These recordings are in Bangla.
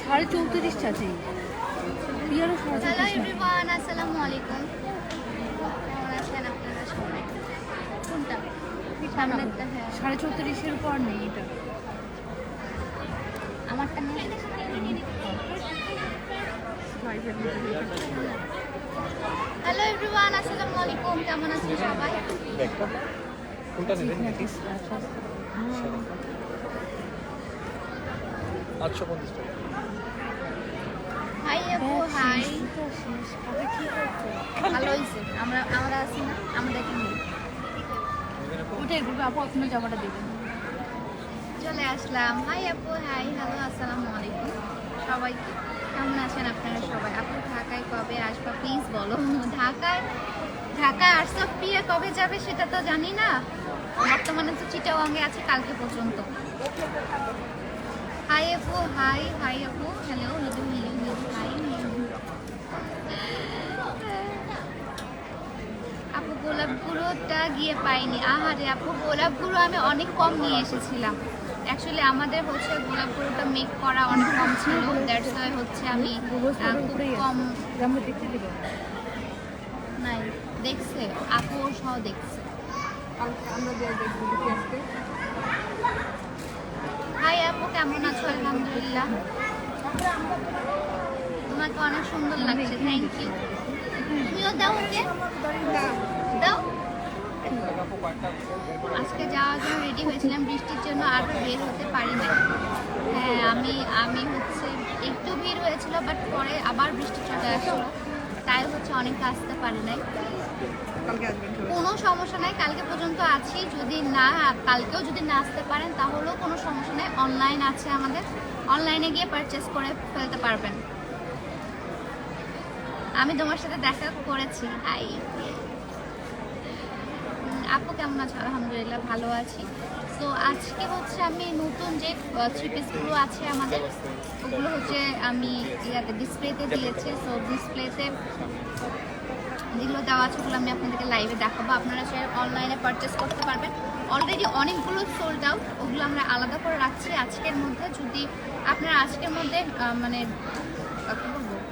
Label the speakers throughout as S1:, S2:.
S1: সাড়ে চৌত্রিশ চাচি
S2: হ্যালো এভরিওয়ান আসসালামু আলাইকুম। কেমন আছেন আপনারা সবাই? কোনটা? হ্যাঁ।
S1: সাড়ে চৌত্রিশের উপর নেই এটা
S2: আমারটা নিয়ে হ্যালো এভরিওয়ান আসসালামু আলাইকুম কেমন আছেন সবাই?
S3: কোনটা নেবেন? আটশো পঞ্চাশ টাকা।
S2: হাই আপু হাই ভালো হয়েছে। আমরা আমরা আছি না আমরা এখানে
S1: ওটাই গ্রুপে আপু আপনার জামাটা দেবেন।
S2: চলে আসলাম। হাই আপু হাই হ্যালো আসসালামু আলাইকুম। সবাইকে। কেমন আছেন আপনারা সবাই? আপু ঢাকায় কবে আসবা? প্লিজ বলো। ঢাকায় ঢাকায় আসছো প্রিয়া কবে যাবে সেটা তো জানি না। বর্তমানে তো চিটাওয়াঙ্গে আছে, কালকে পর্যন্ত। হাই আপু হাই হাই আপু hello hello hello hello hi আপু গোলাপ গুঁড়োটা গিয়ে পাইনি। আহারে আপু গোলাপ গুঁড়ো আমি অনেক কম নিয়ে এসেছিলাম। অ্যাকচুয়ালি আমাদের হচ্ছে গোলাপ গুঁড়োটা মেক করা অনেক কম ছিল। দ্যাটস ওয়াই হচ্ছে আমি খুব কম নাই, দেখছে। আপু সহ দেখছে।
S1: আমরা
S2: হাই আপু, কেমন আছো? আলহামদুলিল্লাহ। তোমাকে অনেক সুন্দর লাগছে। থ্যাংক ইউ তুমিও দাও ওকে। দাও। আজকে যাওয়ার জন্য রেডি হয়েছিলাম। বৃষ্টির জন্য আর বের হতে পারি না হ্যাঁ আমি আমি হচ্ছে একটু ভিড় হয়েছিল বাট পরে আবার বৃষ্টি চলে আসলো। তাই হচ্ছে অনেক আসতে পারি নাই। কোনো সমস্যা নাই, কালকে পর্যন্ত আছি। যদি না, কালকেও যদি না আসতে পারেন, তাহলেও কোনো সমস্যা নেই। অনলাইন আছে আমাদের। অনলাইনে গিয়ে পারচেস করে ফেলতে পারবেন। আমি তোমার সাথে দেখা করেছি। হাই আপু কেমন আছো? আলহামদুলিল্লাহ ভালো আছি। তো আজকে হচ্ছে আমি নতুন যে থ্রি পিসগুলো আছে আমাদের, ওগুলো হচ্ছে আমি ইয়াতে ডিসপ্লেতে দিয়েছি। সো ডিসপ্লেতে যেগুলো দেওয়া আছে ওগুলো আমি আপনাদেরকে লাইভে দেখাবো। আপনারা সে অনলাইনে পারচেস করতে পারবেন। অলরেডি অনেকগুলো সোল্ড আউট ওগুলো আমরা আলাদা করে রাখছি আজকের মধ্যে। যদি আপনারা আজকের মধ্যে মানে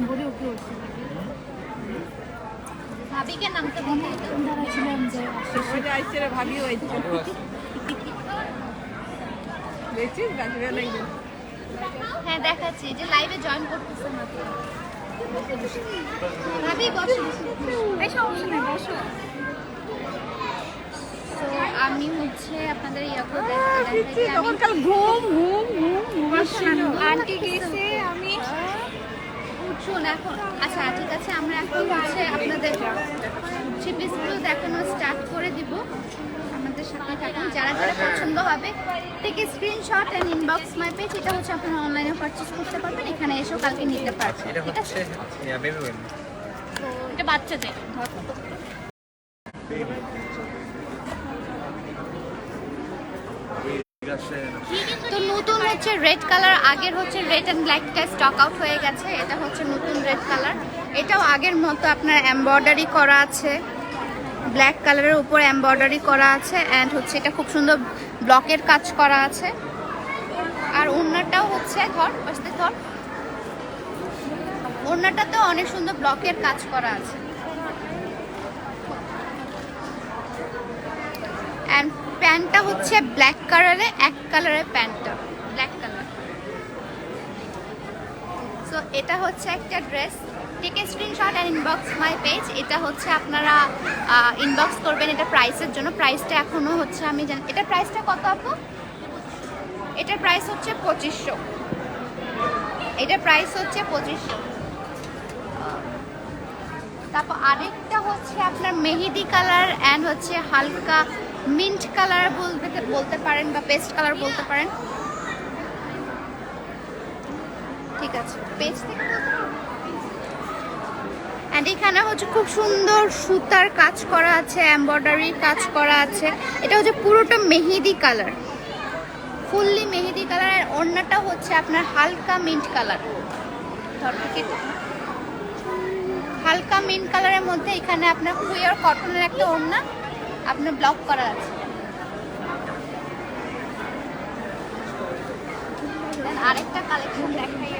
S1: বলি ওকে হচ্ছে
S2: ভাবিকে নামতে বলতে
S1: দাঁড়া ছিলাম যে
S2: হ্যাঁ দেখাচ্ছি। যে লাইভে জয়েন করতেছে না ভাবি বসো। নেই বসো। আমি হচ্ছে আপনাদের আমি
S1: ঘুম ঘুম ঘুম
S2: আন্টি গেছে। উঠুন এখন আচ্ছা ঠিক আছে আমরা এখন হচ্ছে আপনাদের থ্রি পিসগুলো দেখানো স্টার্ট করে দিব। আমাদের সাথে থাকুন যারা যারা পছন্দ হবে থেকে screenshot and inbox my page এটা হচ্ছে আপনারা অনলাইনে পারচেস করতে পারবেন এখানে এসেও কালকে নিতে পারবেন
S3: এটা
S2: ঠিক আছে? তো এটা বাচ্চাদের তো নতুন হচ্ছে রেড কালার আগের হচ্ছে রেড অ্যান্ড ব্ল্যাকটা স্টক আউট হয়ে গেছে, এটা হচ্ছে নতুন রেড কালার এটাও আগের মতো আপনার এমব্রয়ডারি করা আছে ব্ল্যাক কালারের উপর এমব্রয়ডারি করা আছে অ্যান্ড হচ্ছে এটা খুব সুন্দর ব্লকের কাজ করা আছে। আর ওড়নাটাও হচ্ছে ধর বসতে ধর ওড়নাটাতেও অনেক সুন্দর ব্লকের কাজ করা আছে। অ্যান্ড প্যান্টটা হচ্ছে ব্ল্যাক কালারে এক কালারের প্যান্টটা ব্ল্যাক কালার সো এটা হচ্ছে একটা dress take a screenshot and inbox my page এটা হচ্ছে আপনারা ইনবক্স করবেন এটা প্রাইসের জন্য। প্রাইসটা এখনও হচ্ছে আমি জানি, এটা প্রাইসটা কত আপু? এটার প্রাইস হচ্ছে পঁচিশশো। এটার প্রাইস হচ্ছে পঁচিশশো। তারপর আরেকটা হচ্ছে আপনার মেহেদি কালার অ্যান্ড হচ্ছে হালকা মিন্ট কালার বলতে বলতে পারেন বা পেস্ট কালার বলতে পারেন ঠিক অ্যান্ড এখানে হচ্ছে খুব সুন্দর সুতার কাজ করা আছে এমব্রয়ডারি কাজ করা আছে। এটা হচ্ছে পুরোটা মেহেদি কালার। ফুললি মেহেদি কালার আর ওড়নাটা হচ্ছে আপনার হালকা মিন্ট কালার। হালকা মিন্ট কালারের মধ্যে এখানে আপনার কুইয়ার কটনের একটা ওড়না আপনার ব্লক করা আছে। আরেকটা কালেকশন দেখাই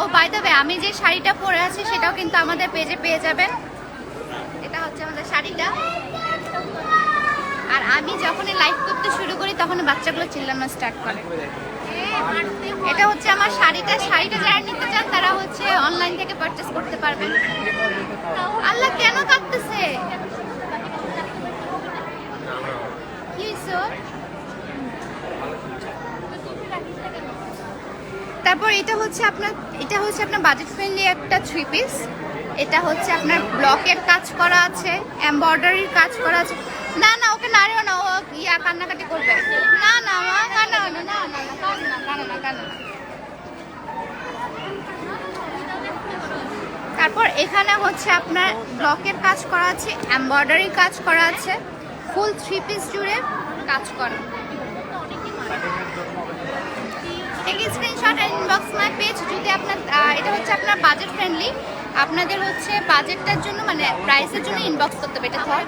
S2: ও বাই দ্য আমি যে শাড়িটা পরে আছি, সেটাও কিন্তু আমাদের পেজে পেয়ে যাবেন। এটা হচ্ছে আমাদের শাড়িটা। আর আমি যখনই লাইভ করতে শুরু করি তখন বাচ্চাগুলো চিল্লানো স্টার্ট করে। এটা হচ্ছে আমার শাড়িটা। শাড়িটা যারা নিতে চান, তারা হচ্ছে অনলাইন থেকে পারচেস করতে পারবেন। আল্লাহ কেন কাঁদতেছে? কি তারপর এটা হচ্ছে আপনার এটা হচ্ছে আপনার বাজেট ফ্রেন্ডলি একটা থ্রি পিস এটা হচ্ছে আপনার ব্লকের কাজ করা আছে এমব্রয়ডারির কাজ করা আছে না না ওকে নাড়িও না ও ইয়া কান্নাকাটি করবে না না মা কান্না না না না না না তারপর এখানে হচ্ছে আপনার ব্লকের কাজ করা আছে এমব্রয়ডারি কাজ করা আছে ফুল থ্রি পিস জুড়ে কাজ করা take screenshot and inbox my page যদি আপনার এটা হচ্ছে আপনার বাজেট ফ্রেন্ডলি আপনাদের হচ্ছে বাজেটটার জন্য মানে প্রাইসের জন্য ইনবক্স করতে হবে, এটা ধর।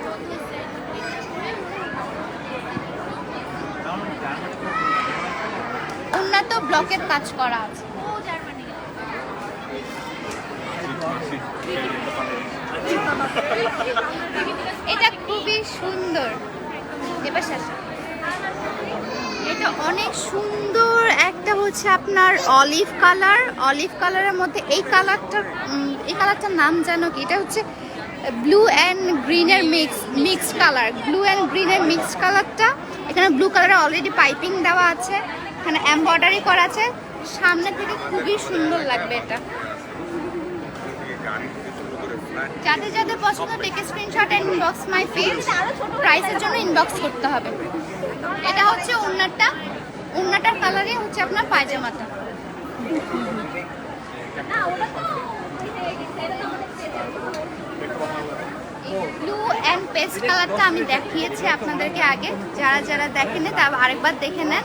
S2: উন্নত ব্লকের কাজ করা আছে। এটা খুবই সুন্দর। এবার এটা অনেক সুন্দর একটা হচ্ছে আপনার অলিভ কালার অলিভ কালারের মধ্যে এই কালারটা এই কালারটার নাম জানো কি? এটা হচ্ছে ব্লু অ্যান্ড গ্রিনের mix mixed colour blue and গ্রিনের মিক্সড কালারটা এখানে ব্লু কালারে অলরেডি পাইপিং দেওয়া আছে। এখানে এমব্রয়ডারি করা আছে। সামনে থেকে খুবই সুন্দর লাগবে এটা। যাদের যাদের পছন্দ take screenshot and inbox my page প্রাইসের জন্য ইনবক্স করতে হবে। এটা হচ্ছে ওড়নাটা ওড়নাটার কালারই হচ্ছে আপনার পায়জামাটা। ব্লু অ্যান্ড পেস্ট কালারটা আমি দেখিয়েছি আপনাদেরকে আগে। যারা যারা দেখেন তা আরেকবার দেখে নেন।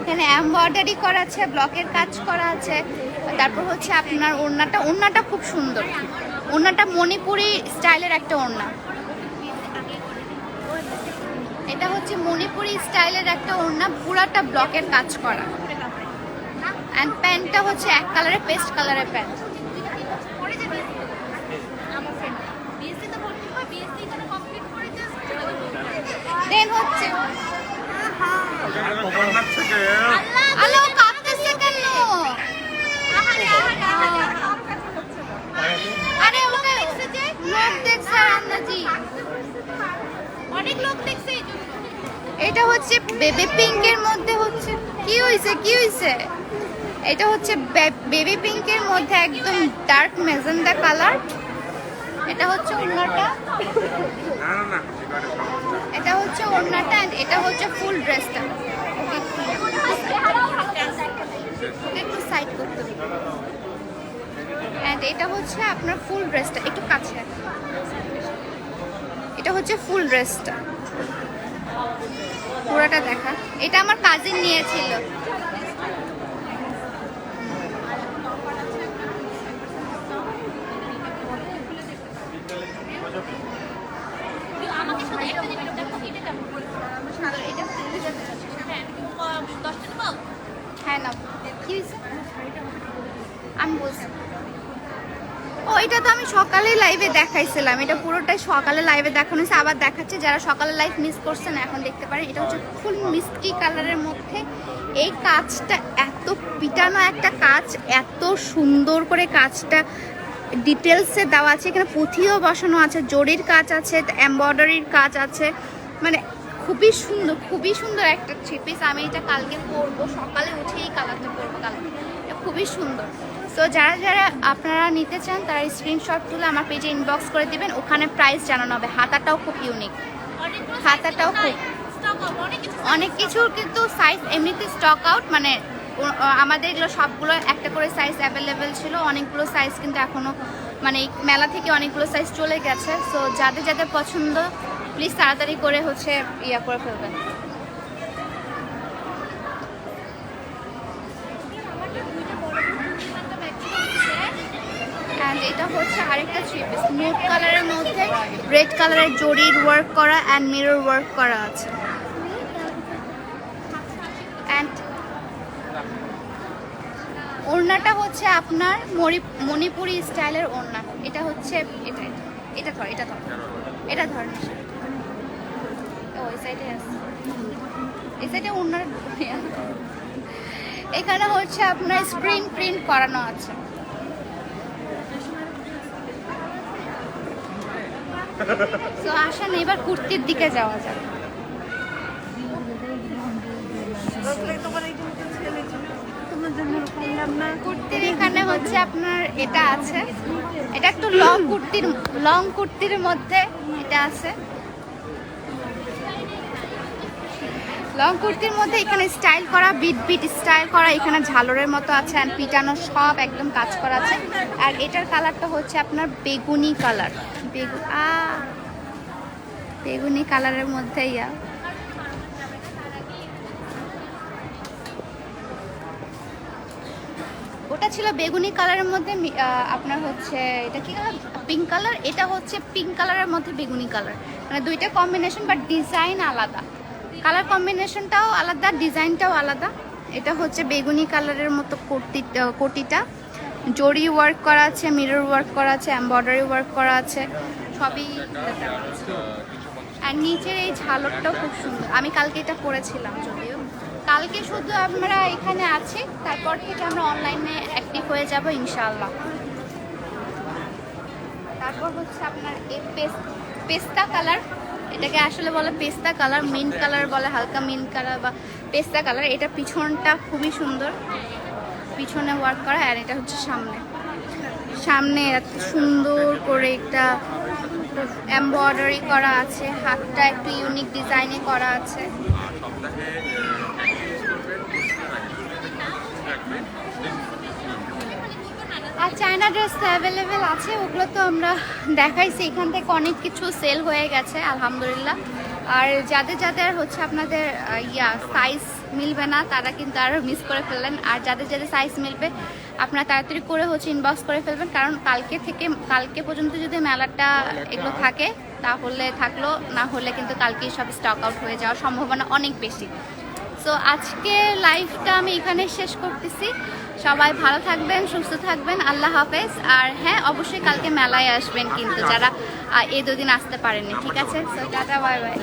S2: এখানে এমব্রয়ডারি করা আছে ব্লকের কাজ করা আছে। তারপর হচ্ছে আপনার ওড়নাটা ওড়নাটা খুব সুন্দর। ওড়নাটা মণিপুরি স্টাইলের একটা ওড়না এটা হচ্ছে মণিপুরি স্টাইলের একটা ওড়না, পুরাটা ব্লকের কাজ করা। অ্যান্ড প্যান্টটা হচ্ছে এক কালারের, পেস্ট কালারের প্যান্ট হচ্ছে আন্দাজি। অনেক লোক দেখছে এটা হচ্ছে বেবি পিঙ্কের মধ্যে হচ্ছে, কি হইছে কি হইছে? এটা হচ্ছে বেবি পিঙ্কের মধ্যে একদম ডার্ক মেজেন্ডা কালার এটা হচ্ছে ওড়নাটা। এটা হচ্ছে ওড়নাটা and এটা হচ্ছে ফুল ড্রেসটা একটু সাইড করতে অ্যান্ড এটা হচ্ছে আপনার ফুল ড্রেসটা একটু কাছে এটা হচ্ছে ফুল ড্রেসটা পুরোটা দেখা। এটা আমার কাজিন নিয়েছিল হ্যাঁ না কি হয়েছে আমি বলছি ও এটা তো আমি সকালে লাইভে দেখাইছিলাম। এটা পুরোটাই সকালে লাইভে দেখানো হয়েছে। আবার দেখাচ্ছে যারা সকালে লাইভ মিস করছেন এখন দেখতে পারেন, এটা হচ্ছে ফুল মিষ্টি কালারের মধ্যে। এই কাজটা এত পিটানো একটা কাজ, এত সুন্দর করে কাজটা ডিটেলসে দেওয়া আছে। এখানে পুঁথিও বসানো আছে, জরির কাজ আছে এমব্রয়ডারির কাজ আছে। মানে খুবই সুন্দর খুবই সুন্দর একটা থ্রি পিস আমি এটা কালকে পরবো, সকালে উঠে এই কালারটা পরবো কালকে। খুবই সুন্দর। সো যারা যারা আপনারা নিতে চান, তারা স্ক্রিনশট তুলে আমার পেজে ইনবক্স করে দিবেন। ওখানে প্রাইস জানানো হবে। হাতাটাও খুব ইউনিক হাতাটাও খুব অনেক কিছুর কিন্তু সাইজ এমনিতে স্টক আউট মানে আমাদের এগুলো সবগুলো একটা করে সাইজ অ্যাভেলেবেল ছিল। অনেকগুলো সাইজ কিন্তু এখনও মানে মেলা থেকে অনেকগুলো সাইজ চলে গেছে। সো যাদের যাদের পছন্দ প্লিজ তাড়াতাড়ি করে হচ্ছে ইয়া করে ফেলবেন অ্যান্ড এটা হচ্ছে আরেকটা থ্রি পিস কালারের মধ্যে রেড কালারের জরির ওয়ার্ক করা অ্যান্ড মিরর ওয়ার্ক করা আছে। অ্যান্ড ওড়নাটা হচ্ছে আপনার মণিপুরি স্টাইলের ওড়না। এটা হচ্ছে এটা এটা ধর এটা ধর। এটা ধর আছে। এই সাইডে এখানে হচ্ছে আপনার স্ক্রিন প্রিন্ট করানো আছে। তো আসেন এবার কুর্তির দিকে যাওয়া যাক। কুর্তির এখানে হচ্ছে আপনার, এটা আছে। এটা একটু লং কুর্তির লং কুর্তির মধ্যে এটা আছে। লং কুর্তির মধ্যে এখানে স্টাইল করা, বিট বিট স্টাইল করা, এখানে ঝালরের মতো আছে আর পিটানো সব একদম কাজ করা আছে। আর এটার কালারটা হচ্ছে আপনার বেগুনি কালার। বেগু আ, বেগুনি কালারের মধ্যে ইয়া ওটা ছিল বেগুনি কালারের মধ্যে আপনার হচ্ছে, এটা কি পিঙ্ক কালার? এটা হচ্ছে পিঙ্ক কালারের মধ্যে বেগুনি কালার। মানে দুইটা কম্বিনেশন বাট ডিজাইন আলাদা। কালার কম্বিনেশনটাও আলাদা, ডিজাইনটাও আলাদা। এটা হচ্ছে বেগুনি কালারের মতো কুর্তি কোটিটা জরি ওয়ার্ক করা আছে, মিরর ওয়ার্ক করা আছে, এমব্রয়ডারি ওয়ার্ক করা আছে, সবই আর নিচের এই ঝালরটাও খুব সুন্দর। আমি কালকে এটা পরেছিলাম যদিও। কালকে শুধু আমরা এখানে আছি, তারপর থেকে আমরা অনলাইনে অ্যাক্টিভ হয়ে যাব ইনশাল্লাহ তারপর হচ্ছে আপনার এই পেস- পেস্তা কালার এটাকে আসলে বলে পেস্তা কালার, মিন্ট কালার বলে, হালকা মিন্ট কালার বা পেস্তা কালার। এটা পিছনটা খুবই সুন্দর। পিছনে ওয়ার্ক করা আর এটা হচ্ছে সামনে। সামনে এত সুন্দর করে একটা এমব্রয়ডারি করা আছে। হাতটা একটু ইউনিক ডিজাইনে করা আছে। আর চায়না ড্রেস অ্যাভেলেবেল আছে ওগুলো তো আমরা দেখাইছি। এখান থেকে অনেক কিছু সেল হয়ে গেছে আলহামদুলিল্লাহ। আর যাদের যাদের হচ্ছে আপনাদের ইয়া সাইজ মিলবে না তারা কিন্তু আরও মিস করে ফেললেন। আর যাদের যাদের সাইজ মিলবে আপনারা তাড়াতাড়ি করে হচ্ছে ইনবক্স করে ফেলবেন। কারণ কালকে থেকে কালকে পর্যন্ত যদি মেলাটা এগুলো থাকে তাহলে থাকল না হলে কিন্তু কালকেই সব স্টক আউট হয়ে যাওয়ার সম্ভাবনা অনেক বেশি। সো আজকে লাইফটা আমি এখানে শেষ করতেছি। সবাই ভালো থাকবেন, সুস্থ থাকবেন, আল্লাহ হাফেজ। আর হ্যাঁ অবশ্যই কালকে মেলায় আসবেন কিন্তু যারা এই দুদিন আসতে পারেননি, ঠিক আছে? So tata bye bye